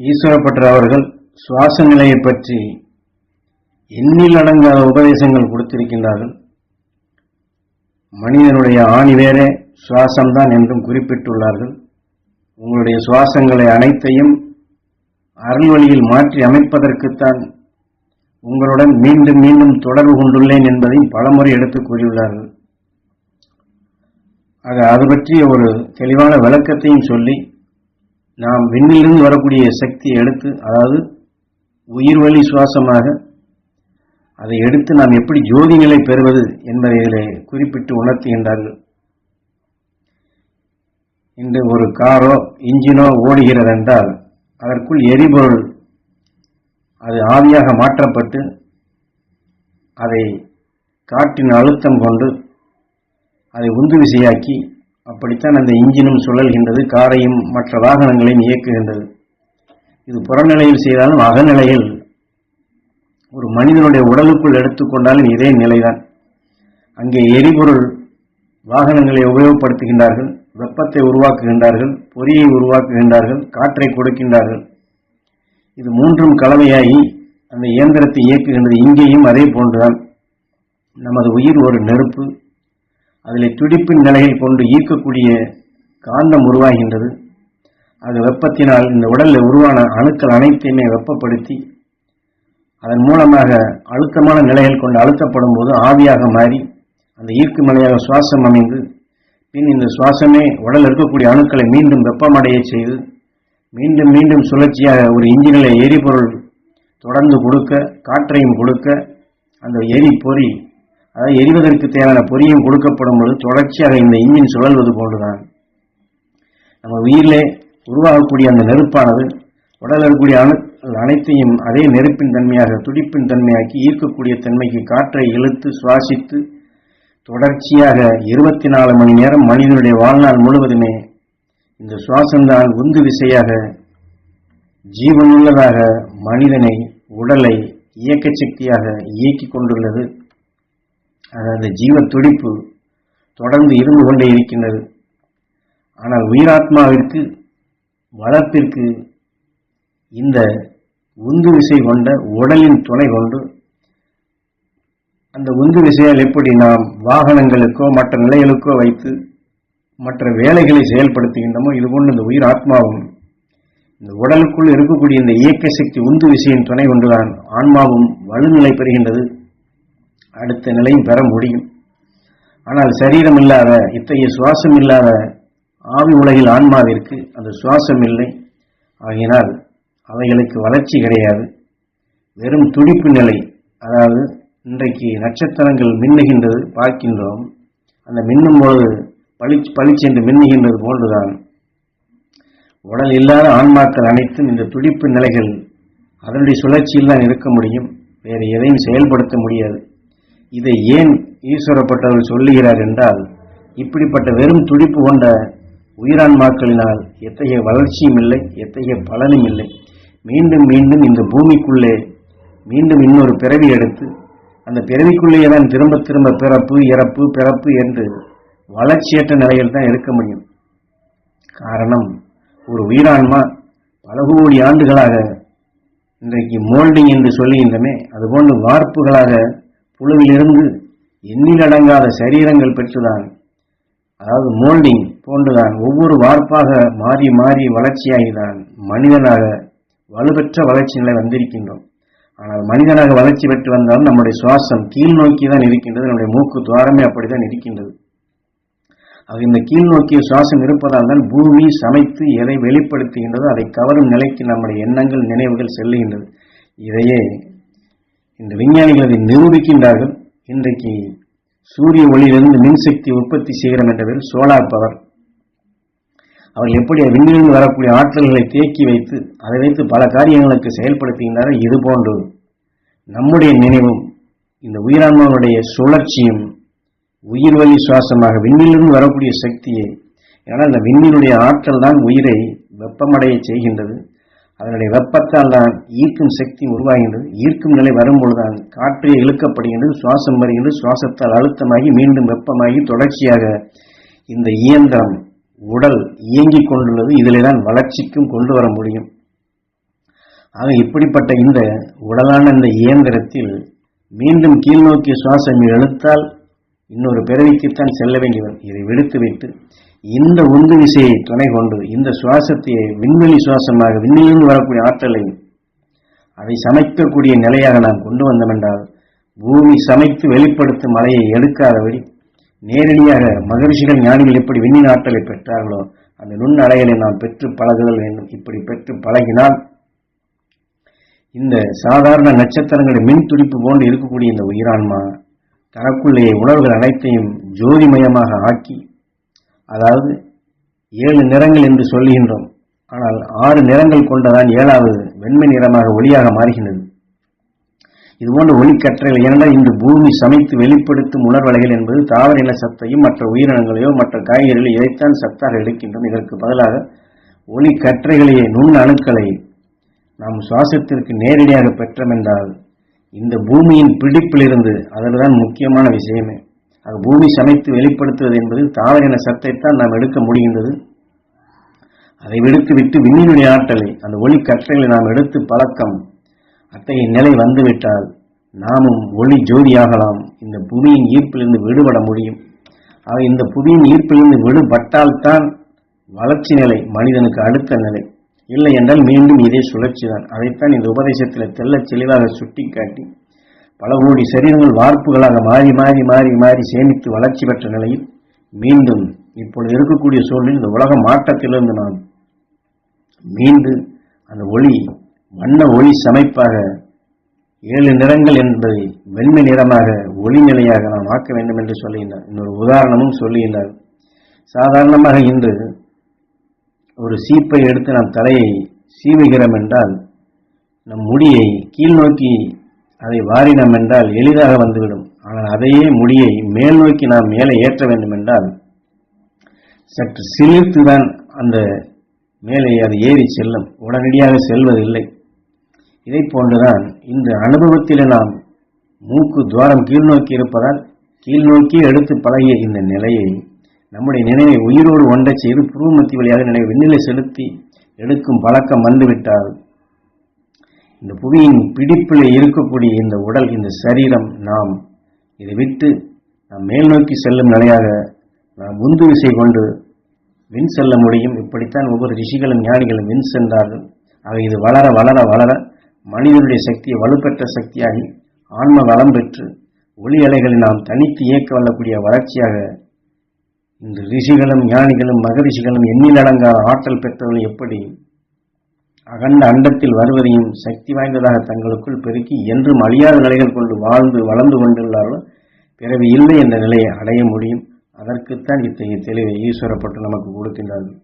ஈஸ்வரப்பட்டர் அவர்கள் சுவாச நிலையை பற்றி எண்ணில் அடங்காத உபதேசங்கள் கொடுத்திருக்கின்றார்கள். மனிதனுடைய ஆணி வேறே சுவாசம்தான் என்றும் குறிப்பிட்டுள்ளார்கள். உங்களுடைய சுவாசங்களை அனைத்தையும் அருள்வழியில் மாற்றி அமைப்பதற்குத்தான் உங்களுடன் மீண்டும் மீண்டும் தொடர்பு கொண்டுள்ளேன் என்பதையும் பலமுறை எடுத்துக் கூறியுள்ளார்கள். ஆக அது பற்றிய ஒரு தெளிவான விளக்கத்தையும் சொல்லி நாம் விண்ணிலிருந்து வரக்கூடிய சக்தியை எடுத்து அதாவது உயிர் வழி சுவாசமாக அதை எடுத்து நாம் எப்படி ஜோதி நிலை பெறுவது என்பதை குறிப்பிட்டு உணர்த்துகின்றார்கள். இன்று ஒரு காரோ இன்ஜினோ ஓடுகிறது என்றால் அதற்குள் எரிபொருள் அது ஆவியாக மாற்றப்பட்டு அதை காற்றின் அழுத்தம் கொண்டு அதை உந்து விசையாக்கி அப்படித்தான் அந்த இன்ஜினும் சுழல்கின்றது காரையும் மற்ற வாகனங்களையும் இயக்குகின்றது. இது புறநிலையில் செய்தாலும் அகநிலையில் ஒரு மனிதனுடைய உடலுக்குள் எடுத்துக்கொண்டாலும் இதே நிலைதான். அங்கே எரிபொருள் வாகனங்களை உபயோகப்படுத்துகின்றார்கள் வெப்பத்தை உருவாக்குகின்றார்கள் பொறியை உருவாக்குகின்றார்கள் காற்றை கொடுக்கின்றார்கள். இது மூன்றும் கலவையாகி அந்த இயந்திரத்தை இயக்குகின்றது. இங்கேயும் அதே போன்றுதான். நமது உயிர் ஒரு நெருப்பு அதில் துடிப்பின் நிலையில் கொண்டு ஈர்க்கக்கூடிய காந்தம் உருவாகின்றது. அது வெப்பத்தினால் இந்த உடலில் உருவான அணுக்கள் அனைத்தையுமே வெப்பப்படுத்தி அதன் மூலமாக அழுத்தமான நிலைகள் கொண்டு அழுத்தப்படும் போது ஆவியாக மாறி அந்த ஈர்க்கும் நிலையாக சுவாசம் அமைந்து பின் இந்த சுவாசமே உடல் இருக்கக்கூடிய அணுக்களை மீண்டும் வெப்பமடைய செய்து மீண்டும் மீண்டும் சுழற்சியாக ஒரு இன்ஜினில் எரிபொருள் தொடர்ந்து கொடுக்க காற்றையும் கொடுக்க அந்த எரி பொறி அதாவது எரிவதற்கு தேவையான பொறியும் கொடுக்கப்படும் பொழுது தொடர்ச்சியாக இந்த இன்ஜின் சுழல்வது போன்றுதான். நம்ம உயிரிலே உருவாகக்கூடிய அந்த நெருப்பானது உடல் இருக்கக்கூடிய அணு அனைத்தையும் அதே நெருப்பின் தன்மையாக துடிப்பின் தன்மையாக்கி ஈர்க்கக்கூடிய தன்மைக்கு காற்றை இழுத்து சுவாசித்து தொடர்ச்சியாக இருபத்தி நாலு மணி நேரம் மனிதனுடைய வாழ்நாள் முழுவதுமே இந்த சுவாசம்தான் உந்து விசையாக ஜீவனுள்ளதாக மனிதனை உடலை இயக்க சக்தியாக இயக்கிக் கொண்டுள்ளது. அதாவது ஜீவ துடிப்பு தொடர்ந்து இருந்து கொண்டே இருக்கின்றது. ஆனால் உயிராத்மாவிற்கு வளர்ப்பிற்கு இந்த உந்து விசை கொண்ட உடலின் துணை கொண்டு அந்த உந்து விசையால் எப்படி நாம் வாகனங்களுக்கோ மற்ற நிலைகளுக்கோ வைத்து மற்ற வேலைகளை செயல்படுத்துகின்றமோ இதுபோன்று இந்த உயிர் ஆத்மாவும் இந்த உடலுக்குள் இருக்கக்கூடிய இந்த இயக்க சக்தி உந்து விசையின் துணை கொண்டுதான் ஆன்மாவும் வலுநிலை பெறுகின்றது. அடுத்த நிலையும் பெற முடியும். ஆனால் சரீரம் இல்லாத இத்தகைய சுவாசம் இல்லாத ஆவி உலகில் ஆன்மாவிற்கு அந்த சுவாசம் இல்லை. ஆகினால் அவைகளுக்கு வளர்ச்சி கிடையாது. வெறும் துடிப்பு நிலை அதாவது இன்றைக்கு நட்சத்திரங்கள் மின்னுகின்றது பார்க்கின்றோம். அந்த மின்னும் பொழுது பளிச்சு பளிச்சென்று மின்னுகின்றது போன்றுதான். உடல் இல்லாத ஆன்மாக்கள் அனைத்தும் இந்த துடிப்பு நிலைகள் அதனுடைய சுழற்சியில் தான் இருக்க முடியும். வேறு எதையும் செயல்படுத்த முடியாது. இதை ஏன் ஈஸ்வரப்பட்டவர் சொல்லுகிறார் என்றால் இப்படிப்பட்ட வெறும் துடிப்பு கொண்ட உயிரான்மாக்களினால் எத்தகைய வளர்ச்சியும் இல்லை எத்தகைய பலனும் இல்லை. மீண்டும் மீண்டும் இந்த பூமிக்குள்ளே மீண்டும் இன்னொரு பிறவி எடுத்து அந்த பிறவிக்குள்ளேயே தான் திரும்ப திரும்ப பிறப்பு இறப்பு பிறப்பு என்று வளர்ச்சியற்ற நிலையில் தான் இருக்க முடியும். காரணம் ஒரு உயிரான்மா பல கோடி ஆண்டுகளாக இன்றைக்கு மோல்டிங் என்று சொல்லுகின்றமே அதுபோன்று வார்ப்புகளாக புழுவிலிருந்து எண்ணிலடங்காத சரீரங்கள் பெற்றுதான் அதாவது மோல்டிங் போன்றுதான் ஒவ்வொரு வார்ப்பாக மாறி மாறி வளர்ச்சியாகிதான் மனிதனாக வலுப்பெற்ற வளர்ச்சி நிலை வந்திருக்கின்றோம். ஆனால் மனிதனாக வளர்ச்சி பெற்று வந்தாலும் நம்முடைய சுவாசம் கீழ் நோக்கி தான் இருக்கின்றது நம்முடைய மூக்கு துவாரமே அப்படிதான் இருக்கின்றது. ஆக இந்த கீழ் நோக்கிய சுவாசம் இருப்பதால் தான் பூமி சமைத்து எதை வெளிப்படுத்துகின்றதோ அதை கவரும் நிலைக்கு நம்முடைய எண்ணங்கள் நினைவுகள் செல்லுகின்றது. இதையே இந்த விஞ்ஞானிகள் அதை நிரூபிக்கின்றார்கள். இன்றைக்கு சூரிய ஒளியிலிருந்து மின்சக்தி உற்பத்தி செய்கிறோம் என்ற பேர் சோலார் பவர். அவர் எப்படி விண்ணிலிருந்து வரக்கூடிய ஆற்றல்களை தேக்கி வைத்து அதை வைத்து பல காரியங்களுக்கு செயல்படுத்துகின்றார்கள் இது போன்று நம்முடைய நினைவும் இந்த உயிரான்மாவுடைய சுழற்சியும் உயிர் வழி சுவாசமாக விண்ணிலிருந்து வரக்கூடிய சக்தியை ஏன்னா இந்த விண்ணினுடைய ஆற்றல் தான் உயிரை வெப்பமடைய செய்கின்றது. அதனுடைய வெப்பத்தால் தான் ஈர்க்கும் சக்தி உருவாகின்றது. ஈர்க்கும் நிலை வரும்பொழுதுதான் காற்றே இழுக்கப்படுகின்றது சுவாசம் வருகின்றது சுவாசத்தால் அழுத்தமாகி மீண்டும் வெப்பமாகி தொடர்ச்சியாக இந்த இயந்திரம் உடல் இயங்கிக் கொண்டுள்ளது. இதிலே தான் வளர்ச்சிக்கும் கொண்டு வர முடியும். ஆக இப்படிப்பட்ட இந்த உடலான இந்த இயந்திரத்தில் மீண்டும் கீழ்நோக்கிய சுவாசம் இழுத்தால் இன்னொரு பிறவிக்குத்தான் செல்ல வேண்டியவர். இதை இதை விடுத்துவிட்டு இந்த உந்து விசையை துணை கொண்டு இந்த சுவாசத்தை விண்வெளி சுவாசமாக விண்ணிலிருந்து வரக்கூடிய ஆற்றலை அதை சமைக்கக்கூடிய நிலையாக நாம் கொண்டு வந்தோம் என்றால் பூமி சமைத்து வெளிப்படுத்தும் மலையை எடுக்காதபடி நேரடியாக மகரிஷிகள் ஞானிகள் எப்படி விண்ணின் ஆற்றலை பெற்றார்களோ அந்த நுண் அலைகளை நாம் பெற்று பழகுதல் வேண்டும். இப்படி பெற்று பழகினால் இந்த சாதாரண நட்சத்திரங்களின் மின் துடிப்பு போன்று இருக்கக்கூடிய இந்த உயிரான்மா தனக்குள்ளே உணர்வுகள் அனைத்தையும் ஜோதிமயமாக ஆக்கி அதாவது ஏழு நிறங்கள் என்று சொல்லுகின்றோம். ஆனால் ஆறு நிறங்கள் கொண்டதான் ஏழாவது வெண்மை நிறமாக ஒளியாக மாறுகின்றது. இதுபோன்ற ஒளிக்கற்றைகள் இரண்டால் இன்று பூமி சமைத்து வெளிப்படுத்தும் உணர்வலைகள் என்பது தாவர இன சத்தையும் மற்ற உயிரினங்களையோ மற்ற காய்கறிகளை இதைத்தான் சத்தாக எடுக்கின்றோம். இதற்கு பதிலாக ஒளி கற்றைகளையே நுண் அணுக்களை நாம் சுவாசத்திற்கு நேரடியாக பெற்றோம் என்றால் இந்த பூமியின் பிடிப்பிலிருந்து அதில் தான் முக்கியமான விஷயமே. அது பூமி சமைத்து வெளிப்படுத்துவது என்பது தாவரின சத்தைத்தான் நாம் எடுக்க முடிகின்றது. அதை விடுத்து விட்டு விண்ணினுடைய ஆற்றலை அந்த ஒளி கற்றைகளை நாம் எடுத்து பழக்கம் அத்தகைய நிலை வந்துவிட்டால் நாமும் ஒளி ஜோதியாகலாம். இந்த புவியின் ஈர்ப்பிலிருந்து விடுபட முடியும். ஆக இந்த புவியின் ஈர்ப்பிலிருந்து விடுபட்டால்தான் வளர்ச்சி நிலை மனிதனுக்கு அடுத்த நிலை. இல்லை என்றால் மீண்டும் இதே சுழற்சி தான் அதைத்தான் இந்த உபதேசத்தில் தெல்ல தெளிவாக சுட்டிக்காட்டி பல கோடி சரீரங்கள் வார்ப்புகளாக மாறி மாறி மாறி மாறி சேமித்து வளர்ச்சி பெற்ற நிலையில் மீண்டும் இப்பொழுது இருக்கக்கூடிய சூழலில் இந்த உலக மாற்றத்திலிருந்து நாம் மீண்டு அந்த ஒளி வண்ண ஒளி சமைப்பாக ஏழு நிறங்கள் என்பதை வெண்மை நிறமாக ஒளி நிலையாக நாம் ஆக்க வேண்டும் என்று சொல்லுகின்றார் இன்னொரு உதாரணமும் சொல்லுகின்றார் சாதாரணமாக இன்று ஒரு சீப்பை எடுத்து நாம் தலையை சீவுகிறோம் என்றால் நம் முடியை கீழ் நோக்கி அதை வாரினோம் என்றால் எளிதாக வந்துவிடும். ஆனால் அதையே முடியை மேல் நோக்கி நாம் மேலே ஏற்ற வேண்டும் என்றால் சற்று சிலிர்த்துதான் அந்த மேலே அது ஏறி செல்லும். உடனடியாக செல்வதில்லை. இதை போன்றுதான் இந்த அனுபவத்தில் நாம் மூக்கு துவாரம் கீழ்நோக்கி இருப்பதால் கீழ்நோக்கி எடுத்து பழகிய இந்த நிலையை நம்முடைய நினைவை உயிரோடு ஒன்றை செய்து புருவமத்தி வழியாக நினைவு விண்ணிலை செலுத்தி எடுக்கும் பழக்கம் வந்துவிட்டால் இந்த புவியின் பிடிப்பில் இருக்கக்கூடிய இந்த உடல் இந்த சரீரம் நாம் இதை விட்டு நாம் மேல் நோக்கி செல்லும் நிலையாக நாம் உந்து விசை கொண்டு வின் செல்ல முடியும். இப்படித்தான் ஒவ்வொரு ரிஷிகளும் ஞானிகளும் வின் சென்றார்கள். ஆக இது வளர வளர வளர மனிதனுடைய சக்தியை வலுப்பெற்ற சக்தியாகி ஆன்ம வளம் பெற்று ஒளி அலைகளை நாம் தனித்து இயக்க வல்லக்கூடிய வளர்ச்சியாக இந்த ரிஷிகளும் ஞானிகளும் மகரிஷிகளும் எண்ணிலடங்காத ஆற்றல் பெற்றவர்கள் எப்படி? அகண்ட அண்டத்தில் வருவதையும் சக்தி வாய்ந்ததாக தங்களுக்குள் பெருக்கி என்றும் அழியாத நிலைகள் கொண்டு வாழ்ந்து வளர்ந்து கொண்டுள்ளாரோ பிறவி இல்லை என்ற நிலையை அடைய முடியும். அதற்குத்தான் இத்தகைய தெளிவை ஈஸ்வரப்பட்டு நமக்கு கொடுக்கின்றார்கள்.